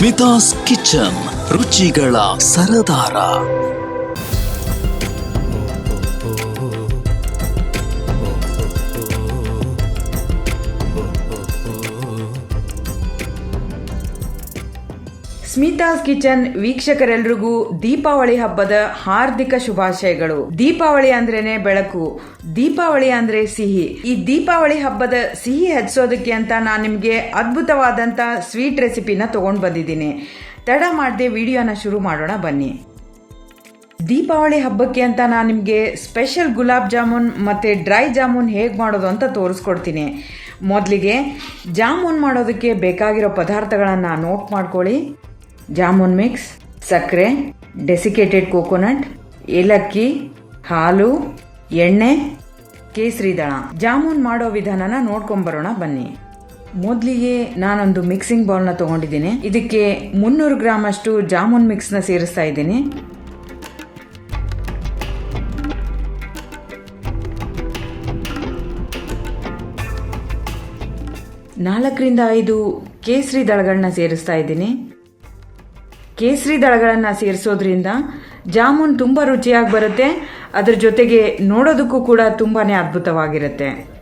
Smitha's kitchen ರುಚಿಗಳ ಸರದಾರ. Smitha's kitchen ವೀಕ್ಷಕರೆಲ್ರಿಗೂ Deepavali ಹಬ್ಬದ ಹಾರ್ದಿಕ ಶುಭಾಶಯಗಳು. ದೀಪಾವಳಿ ಅಂದ್ರೇನೆ ಬೆಳಕು. ದೀಪಾವಳಿ ಅಂದ್ರೆ ಸಿಹಿ. ಈ ದೀಪಾವಳಿ ಹಬ್ಬದ ಸಿಹಿ ಹೆಚ್ಚೋದಕ್ಕೆ ಅಂತ ನಾನು ನಿಮಗೆ ಅದ್ಭುತವಾದಂತ ಸ್ವೀಟ್ ರೆಸಿಪಿನ ತಗೊಂಡ್ ಬಂದಿದ್ದೀನಿ. ತಡ ಮಾಡದೆ ವಿಡಿಯೋನ ಶುರು ಮಾಡೋಣ, ಬನ್ನಿ. ದೀಪಾವಳಿ ಹಬ್ಬಕ್ಕೆ ಅಂತ ನಾನು ನಿಮಗೆ ಸ್ಪೆಷಲ್ ಗುಲಾಬ್ ಜಾಮೂನ್ ಮತ್ತು ಡ್ರೈ ಜಾಮೂನ್ ಹೇಗೆ ಮಾಡೋದು ಅಂತ ತೋರಿಸ್ಕೊಡ್ತೀನಿ. ಮೊದಲಿಗೆ ಜಾಮೂನ್ ಮಾಡೋದಕ್ಕೆ ಬೇಕಾಗಿರೋ ಪದಾರ್ಥಗಳನ್ನು ನೋಟ್ ಮಾಡ್ಕೊಳ್ಳಿ. ಜಾಮೂನ್ ಮಿಕ್ಸ್ ಸಕ್ಕರೆ ಡೆಸಿಕೇಟೆಡ್ ಕೋಕೋನಟ್ ಏಲಕ್ಕಿ, ಹಾಲು, ಎಣ್ಣೆ ಕೇಸರಿ ದಳ ಜಾಮೂನ್ ಮಾಡೋ ವಿಧಾನನ ನೋಡ್ಕೊಂಬರೋಣ ಬನ್ನಿ. ಮೊದಲಿಗೆ ನಾನೊಂದು ಮಿಕ್ಸಿಂಗ್ ಬೌಲ್ನ ತಗೊಂಡಿದ್ದೀನಿ. ಇದಕ್ಕೆ ಮುನ್ನೂರು ಗ್ರಾಮ್ ಅಷ್ಟು ಜಾಮೂನ್ ಮಿಕ್ಸ್ನ ಸೇರಿಸ್ತಾ ಇದ್ದೀನಿ. ನಾಲ್ಕರಿಂದ ಐದು ಕೇಸರಿ ದಳಗಳನ್ನ ಸೇರಿಸ್ತಾ ಇದ್ದೀನಿ. ಕೇಸರಿ ದಳಗಳನ್ನು ಸೇರಿಸೋದ್ರಿಂದ ಜಾಮೂನ್ ತುಂಬ ರುಚಿಯಾಗಿ ಬರುತ್ತೆ. ಅದ್ರ ಜೊತೆಗೆ ನೋಡೋದಕ್ಕೂ ಕೂಡ ತುಂಬಾ ಅದ್ಭುತವಾಗಿರುತ್ತೆ.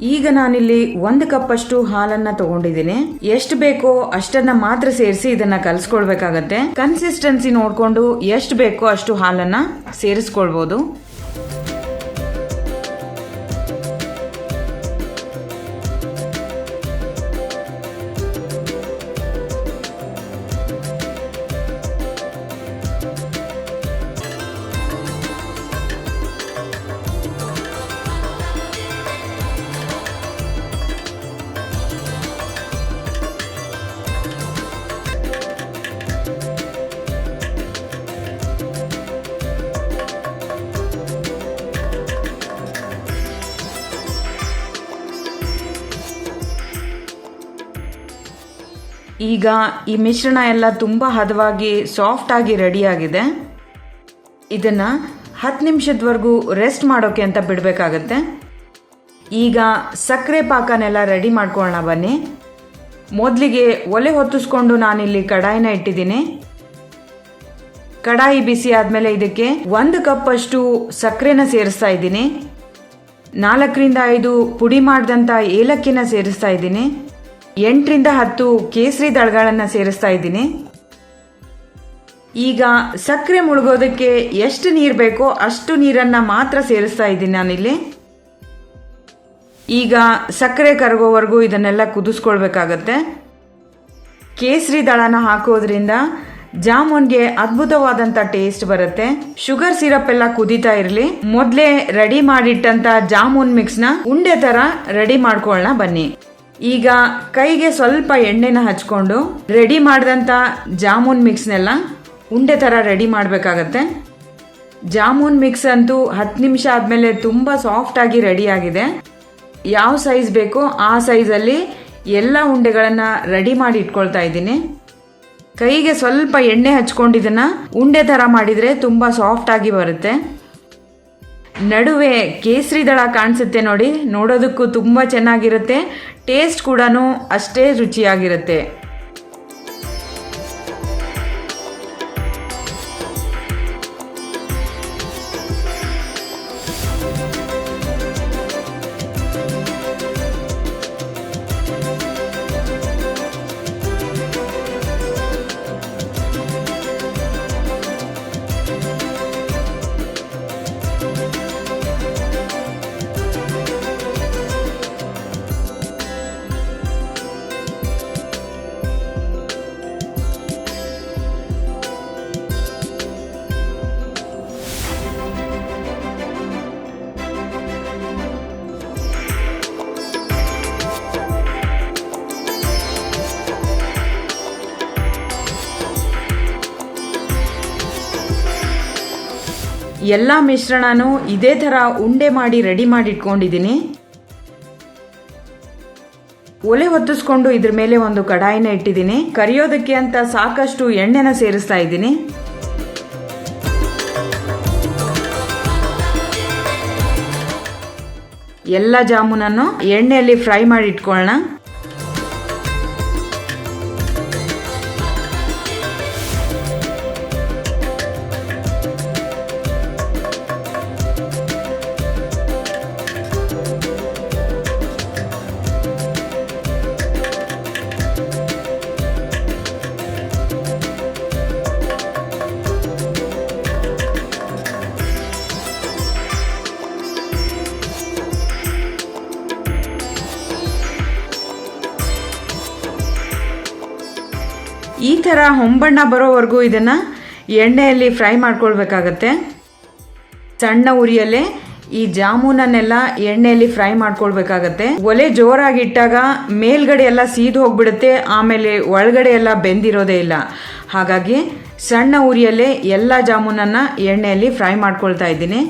ಈಗ ನಾನಿಲ್ಲಿ ಒಂದು ಕಪ್ಪಷ್ಟು ಹಾಲನ್ನ ತಗೊಂಡಿದ್ದೀನಿ. ಎಷ್ಟು ಬೇಕೋ ಅಷ್ಟನ್ನ ಮಾತ್ರ ಸೇರಿಸಿ ಇದನ್ನ ಕಲಿಸ್ಕೊಳ್ಬೇಕಾಗತ್ತೆ. ಕನ್ಸಿಸ್ಟೆನ್ಸಿ ನೋಡಿಕೊಂಡು ಎಷ್ಟು ಬೇಕೋ ಅಷ್ಟು ಹಾಲನ್ನ ಸೇರಿಸ್ಕೊಳ್ಬೋದು. ಈಗ ಈ ಮಿಶ್ರಣ ಎಲ್ಲ ತುಂಬ ಹದವಾಗಿ ಸಾಫ್ಟ್ ಆಗಿ ರೆಡಿಯಾಗಿದೆ ಇದನ್ನ ಹತ್ತು ನಿಮಿಷದವರೆಗೂ ರೆಸ್ಟ್ ಮಾಡೋಕೆ ಅಂತ ಬಿಡಬೇಕಾಗತ್ತೆ. ಈಗ ಸಕ್ಕರೆ ಪಾಕನೆಲ್ಲ ರೆಡಿ ಮಾಡ್ಕೊಳ್ಳೋಣ ಬನ್ನಿ. ಮೊದಲಿಗೆ ಒಲೆ ಹೊತ್ತಿಸ್ಕೊಂಡು ನಾನಿಲ್ಲಿ ಕಡಾಯಿನ ಇಟ್ಟಿದ್ದೀನಿ. ಕಡಾಯಿ ಬಿಸಿ ಆದಮೇಲೆ ಇದಕ್ಕೆ ಒಂದು ಕಪ್ಪಷ್ಟು ಸಕ್ಕರೆನ ಸೇರಿಸ್ತಾ ಇದ್ದೀನಿ. ನಾಲ್ಕರಿಂದ ಐದು ಪುಡಿ ಮಾಡಿದಂಥ ಏಲಕ್ಕಿನ ಸೇರಿಸ್ತಾ ಇದ್ದೀನಿ. ಎಂಟರಿಂದ ಹತ್ತು ಕೇಸರಿ ದಳಗಳನ್ನು ಸೇರಿಸ್ತಾ ಇದ್ದೀನಿ. ಈಗ ಸಕ್ಕರೆ ಮುಳುಗೋದಕ್ಕೆ ಎಷ್ಟು ನೀರು ಬೇಕೋ ಅಷ್ಟು ನೀರನ್ನು ಮಾತ್ರ ಸೇರಿಸ್ತಾ ಇದ್ದೀನಿ ನಾನಿಲ್ಲಿ. ಈಗ ಸಕ್ಕರೆ ಕರಗೋವರೆಗೂ ಇದನ್ನೆಲ್ಲ ಕುದಿಸ್ಕೊಳ್ಬೇಕಾಗತ್ತೆ. ಕೇಸರಿ ದಳನ ಹಾಕೋದ್ರಿಂದ ಜಾಮೂನ್ಗೆ ಅದ್ಭುತವಾದಂಥ ಟೇಸ್ಟ್ ಬರುತ್ತೆ. ಶುಗರ್ ಸಿರಪ್ ಎಲ್ಲ ಕುದೀತಾ ಇರಲಿ. ಮೊದಲೇ ರೆಡಿ ಮಾಡಿಟ್ಟಂತ ಜಾಮೂನ್ ಮಿಕ್ಸ್ನ ಉಂಡೆ ಥರ ರೆಡಿ ಮಾಡ್ಕೊಳ್ಳೋಣ ಬನ್ನಿ. ಈಗ ಕೈಗೆ ಸ್ವಲ್ಪ ಎಣ್ಣೆನ ಹಚ್ಕೊಂಡು ರೆಡಿ ಮಾಡಿದಂಥ ಜಾಮೂನ್ ಮಿಕ್ಸ್ನೆಲ್ಲ ಉಂಡೆ ಥರ ರೆಡಿ ಮಾಡಬೇಕಾಗತ್ತೆ. ಜಾಮೂನ್ ಮಿಕ್ಸ್ ಅಂತೂ ಹತ್ತು ನಿಮಿಷ ಆದಮೇಲೆ ತುಂಬ ಸಾಫ್ಟಾಗಿ ರೆಡಿ ಆಗಿದೆ. ಯಾವ ಸೈಜ್ ಬೇಕೋ ಆ ಸೈಜಲ್ಲಿ ಎಲ್ಲ ಉಂಡೆಗಳನ್ನು ರೆಡಿ ಮಾಡಿ ಇಟ್ಕೊಳ್ತಾ ಇದ್ದೀನಿ. ಕೈಗೆ ಸ್ವಲ್ಪ ಎಣ್ಣೆ ಹಚ್ಕೊಂಡಿದ್ದನ್ನು ಉಂಡೆ ಥರ ಮಾಡಿದರೆ ತುಂಬ ಸಾಫ್ಟಾಗಿ ಬರುತ್ತೆ. ನಡುವೆ ಕೇಸರಿ ದಳ ಕಾಣಿಸುತ್ತೆ ನೋಡಿ ನೋಡೋದಕ್ಕೂ ತುಂಬ ಚೆನ್ನಾಗಿರುತ್ತೆ. ಟೇಸ್ಟ್ ಕೂಡ ಅಷ್ಟೇ ರುಚಿಯಾಗಿರುತ್ತೆ. ಎಲ್ಲ ಮಿಶ್ರಣನೂ ಇದೇ ಥರ ಉಂಡೆ ಮಾಡಿ ರೆಡಿ ಮಾಡಿ ಇಟ್ಕೊಂಡಿದ್ದೀನಿ ಒಲೆ ಹೊತ್ತಿಸ್ಕೊಂಡು ಇದ್ರ ಮೇಲೆ ಒಂದು ಕಡಾಯಿನ ಇಟ್ಟಿದ್ದೀನಿ. ಕರಿಯೋದಕ್ಕೆ ಅಂತ ಸಾಕಷ್ಟು ಎಣ್ಣೆನ ಸೇರಿಸ್ತಾ ಇದ್ದೀನಿ. ಎಲ್ಲ ಜಾಮೂನನ್ನು ಎಣ್ಣೆಯಲ್ಲಿ ಫ್ರೈ ಮಾಡಿ ಇಟ್ಕೊಳ್ಳೋಣ ಈ ಥರ ಹೊಂಬಣ್ಣ ಬರೋವರೆಗೂ ಇದನ್ನು ಎಣ್ಣೆಯಲ್ಲಿ ಫ್ರೈ ಮಾಡ್ಕೊಳ್ಬೇಕಾಗತ್ತೆ. ಸಣ್ಣ ಉರಿಯಲ್ಲೇ ಈ ಜಾಮೂನನ್ನೆಲ್ಲ ಎಣ್ಣೆಯಲ್ಲಿ ಫ್ರೈ ಮಾಡ್ಕೊಳ್ಬೇಕಾಗತ್ತೆ. ಒಲೆ ಜೋರಾಗಿ ಇಟ್ಟಾಗ ಮೇಲ್ಗಡೆ ಎಲ್ಲ ಸೀದು ಹೋಗ್ಬಿಡುತ್ತೆ, ಆಮೇಲೆ ಒಳಗಡೆ ಎಲ್ಲ ಬೆಂದಿರೋದೇ ಇಲ್ಲ. ಹಾಗಾಗಿ ಸಣ್ಣ ಉರಿಯಲ್ಲೇ ಎಲ್ಲ ಜಾಮೂನನ್ನು ಎಣ್ಣೆಯಲ್ಲಿ ಫ್ರೈ ಮಾಡ್ಕೊಳ್ತಾ ಇದ್ದೀನಿ.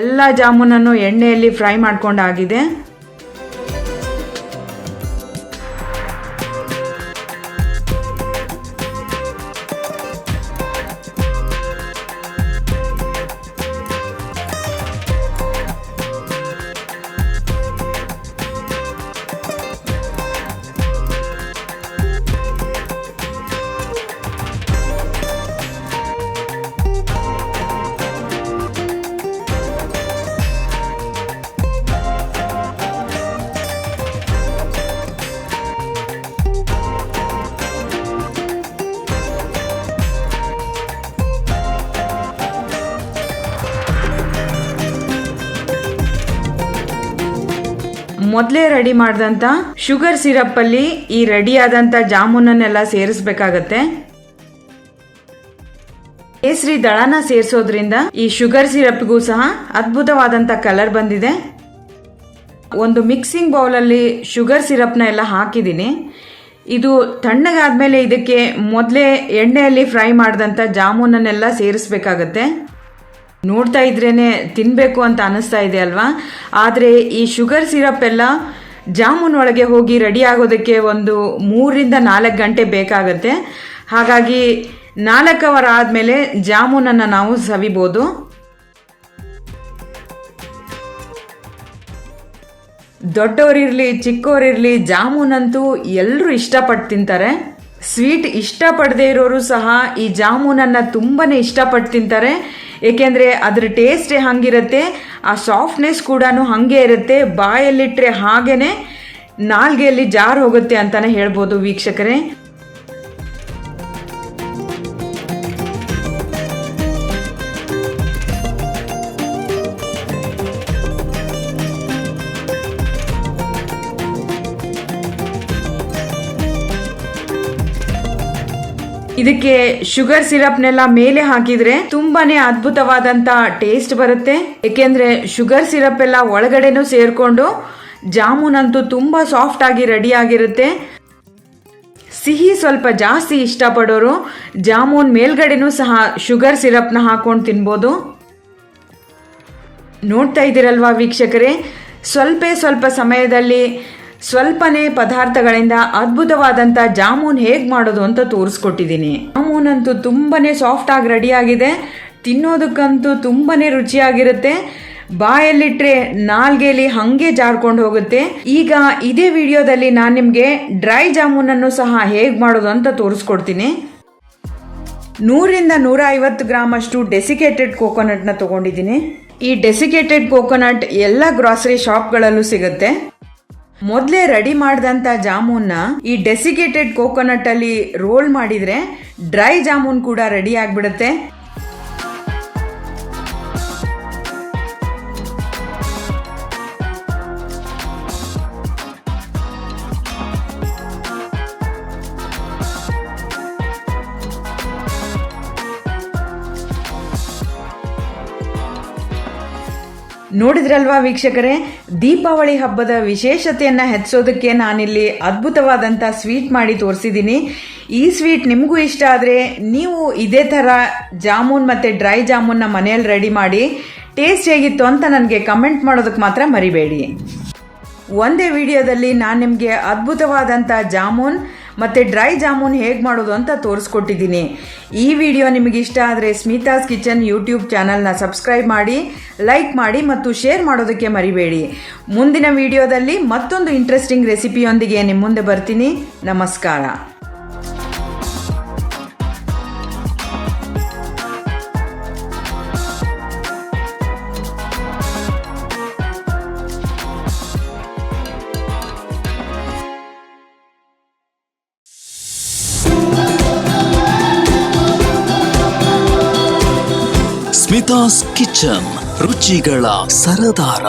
ಎಲ್ಲ ಜಾಮೂನನ್ನು ಎಣ್ಣೆಯಲ್ಲಿ ಫ್ರೈ ಮಾಡ್ಕೊಂಡಾಗಿದೆ. ಮೊದಲೇ ರೆಡಿ ಮಾಡಿದಂಥ ಶುಗರ್ ಸಿರಪ್ಪಲ್ಲಿ ಈ ರೆಡಿ ಆದಂಥ ಜಾಮೂನನ್ನೆಲ್ಲ ಸೇರಿಸ್ಬೇಕಾಗತ್ತೆ. ಕೇಸರಿ ದಳನ ಸೇರಿಸೋದ್ರಿಂದ ಈ ಶುಗರ್ ಸಿರಪ್ಗೂ ಸಹ ಅದ್ಭುತವಾದಂಥ ಕಲರ್ ಬಂದಿದೆ. ಒಂದು ಮಿಕ್ಸಿಂಗ್ ಬೌಲಲ್ಲಿ ಶುಗರ್ ಸಿರಪ್ನ ಎಲ್ಲ ಹಾಕಿದ್ದೀನಿ. ಇದು ತಣ್ಣಗಾದ್ಮೇಲೆ ಇದಕ್ಕೆ ಮೊದಲೇ ಎಣ್ಣೆಯಲ್ಲಿ ಫ್ರೈ ಮಾಡಿದಂಥ ಜಾಮೂನನ್ನೆಲ್ಲ ಸೇರಿಸ್ಬೇಕಾಗತ್ತೆ. ನೋಡ್ತಾ ಇದ್ರೇನೆ ತಿನ್ನಬೇಕು ಅಂತ ಅನಿಸ್ತಾ ಇದೆ ಅಲ್ವಾ? ಆದರೆ ಈ ಶುಗರ್ ಸಿರಪ್ ಎಲ್ಲ ಜಾಮೂನ್ ಒಳಗೆ ಹೋಗಿ ರೆಡಿ ಆಗೋದಕ್ಕೆ ಒಂದು ಮೂರಿಂದ ನಾಲ್ಕು ಗಂಟೆ ಬೇಕಾಗತ್ತೆ. ಹಾಗಾಗಿ ನಾಲ್ಕು ಅವರ್ ಆದಮೇಲೆ ಜಾಮೂನನ್ನು ನಾವು ಸವಿಬೋದು. ದೊಡ್ಡವರಿರಲಿ ಚಿಕ್ಕವರಿರಲಿ ಜಾಮೂನಂತೂ ಎಲ್ಲರೂ ಇಷ್ಟಪಟ್ಟು ತಿಂತಾರೆ. ಸ್ವೀಟ್ ಇಷ್ಟಪಡದೇ ಇರೋರು ಸಹ ಈ ಜಾಮೂನನ್ನು ತುಂಬಾ ಇಷ್ಟಪಟ್ಟು ತಿಂತಾರೆ. ಏಕೆಂದರೆ ಅದ್ರ ಟೇಸ್ಟೇ ಹಂಗಿರುತ್ತೆ, ಆ ಸಾಫ್ಟ್ನೆಸ್ ಕೂಡ ಹಾಗೆ ಇರುತ್ತೆ ಬಾಯಲ್ಲಿಟ್ಟರೆ ಹಾಗೇನೆ ನಾಲ್ಗೆಯಲ್ಲಿ ಜಾರ್ ಹೋಗುತ್ತೆ ಅಂತಾನೆ ಹೇಳ್ಬೋದು ವೀಕ್ಷಕರೇ. ಇದಕ್ಕೆ ಶುಗರ್ ಸಿರಪ್ನೆಲ್ಲ ಮೇಲೆ ಹಾಕಿದ್ರೆ ತುಂಬಾನೇ ಅದ್ಭುತವಾದಂತ ಟೇಸ್ಟ್ ಬರುತ್ತೆ. ಏಕೆಂದ್ರೆ ಶುಗರ್ ಸಿರಪ್ ಎಲ್ಲ ಒಳಗಡೆನೂ ಸೇರ್ಕೊಂಡು ಜಾಮೂನ್ ಅಂತೂ ತುಂಬಾ ಸಾಫ್ಟ್ ಆಗಿ ರೆಡಿ ಆಗಿರುತ್ತೆ. ಸಿಹಿ ಸ್ವಲ್ಪ ಜಾಸ್ತಿ ಇಷ್ಟಪಡೋರು ಜಾಮೂನ್ ಮೇಲ್ಗಡೆನೂ ಸಹ ಶುಗರ್ ಸಿರಪ್ನ ಹಾಕೊಂಡು ತಿನ್ಬೋದು. ನೋಡ್ತಾ ಇದ್ದೀರಲ್ವಾ ವೀಕ್ಷಕರೇ? ಸ್ವಲ್ಪ ಸ್ವಲ್ಪ ಸಮಯದಲ್ಲಿ ಸ್ವಲ್ಪನೇ ಪದಾರ್ಥಗಳಿಂದ ಅದ್ಭುತವಾದಂಥ ಜಾಮೂನ್ ಹೇಗೆ ಮಾಡೋದು ಅಂತ ತೋರಿಸ್ಕೊಟ್ಟಿದ್ದೀನಿ. ಜಾಮೂನ್ ಅಂತೂ ತುಂಬನೇ ಸಾಫ್ಟ್ ಆಗಿ ರೆಡಿ ಆಗಿದೆ ತಿನ್ನೋದಕ್ಕಂತೂ ತುಂಬಾ ರುಚಿಯಾಗಿರುತ್ತೆ. ಬಾಯಲ್ಲಿಟ್ರೆ ನಾಲ್ಗೆಲಿ ಹಂಗೆ ಜಾರ್ಕೊಂಡು ಹೋಗುತ್ತೆ. ಈಗ ಇದೇ ವಿಡಿಯೋದಲ್ಲಿ ನಾನು ನಿಮಗೆ ಡ್ರೈ ಜಾಮೂನನ್ನು ಸಹ ಹೇಗೆ ಮಾಡೋದು ಅಂತ ತೋರಿಸ್ಕೊಡ್ತೀನಿ. ನೂರಿಂದ ನೂರ ಐವತ್ತು ಗ್ರಾಮಷ್ಟು ಡೆಸಿಕೇಟೆಡ್ ಕೋಕೋನಟ್ನ ತಗೊಂಡಿದ್ದೀನಿ. ಈ ಡೆಸಿಕೇಟೆಡ್ ಕೋಕೋನಟ್ ಎಲ್ಲ ಗ್ರಾಸರಿ ಶಾಪ್ಗಳಲ್ಲೂ ಸಿಗುತ್ತೆ. ಮೊದಲೇ ರೆಡಿ ಮಾಡಿದಂಥ ಜಾಮೂನ್ನ ಈ ಡೆಸಿಕೇಟೆಡ್ ಕೋಕೋನಟ್ ಅಲ್ಲಿ ರೋಲ್ ಮಾಡಿದ್ರೆ ಡ್ರೈ ಜಾಮೂನ್ ಕೂಡ ರೆಡಿ ಆಗಿಬಿಡುತ್ತೆ. ನೋಡಿದ್ರಲ್ವಾ ವೀಕ್ಷಕರೇ? ದೀಪಾವಳಿ ಹಬ್ಬದ ವಿಶೇಷತೆಯನ್ನು ಹೆಚ್ಚೋದಕ್ಕೆ ನಾನಿಲ್ಲಿ ಅದ್ಭುತವಾದಂಥ ಸ್ವೀಟ್ ಮಾಡಿ ತೋರಿಸಿದ್ದೀನಿ. ಈ ಸ್ವೀಟ್ ನಿಮಗೂ ಇಷ್ಟ ಆದರೆ ನೀವು ಇದೇ ಥರ ಜಾಮೂನ್ ಮತ್ತು ಡ್ರೈ ಜಾಮೂನ್ನ ಮನೆಯಲ್ಲಿ ರೆಡಿ ಮಾಡಿ ಟೇಸ್ಟ್ ಹೇಗಿತ್ತು ಅಂತ ನನಗೆ ಕಮೆಂಟ್ ಮಾಡೋದಕ್ಕೆ ಮಾತ್ರ ಮರಿಬೇಡಿ. ಒಂದೇ ವಿಡಿಯೋದಲ್ಲಿ ನಾನು ನಿಮಗೆ ಅದ್ಭುತವಾದಂಥ ಜಾಮೂನ್ ಮತ್ತು ಡ್ರೈ ಜಾಮೂನ್ ಹೇಗೆ ಮಾಡೋದು ಅಂತ ತೋರಿಸ್ಕೊಟ್ಟಿದ್ದೀನಿ. ಈ ವಿಡಿಯೋ ನಿಮಗೆ ಇಷ್ಟ ಆದರೆ ಸ್ಮಿತಾಸ್ ಕಿಚನ್ ಯೂಟ್ಯೂಬ್ ಚಾನಲ್ನ ಸಬ್ಸ್ಕ್ರೈಬ್ ಮಾಡಿ, ಲೈಕ್ ಮಾಡಿ ಮತ್ತು ಶೇರ್ ಮಾಡೋದಕ್ಕೆ ಮರಿಬೇಡಿ. ಮುಂದಿನ ವಿಡಿಯೋದಲ್ಲಿ ಮತ್ತೊಂದು ಇಂಟ್ರೆಸ್ಟಿಂಗ್ ರೆಸಿಪಿಯೊಂದಿಗೆ ನಿಮ್ಮ ಮುಂದೆ ಬರ್ತೀನಿ. ನಮಸ್ಕಾರ. ಸ್ಮಿತಾಸ್ ಕಿಚನ್ ರುಚಿಗಳ ಸರದಾರ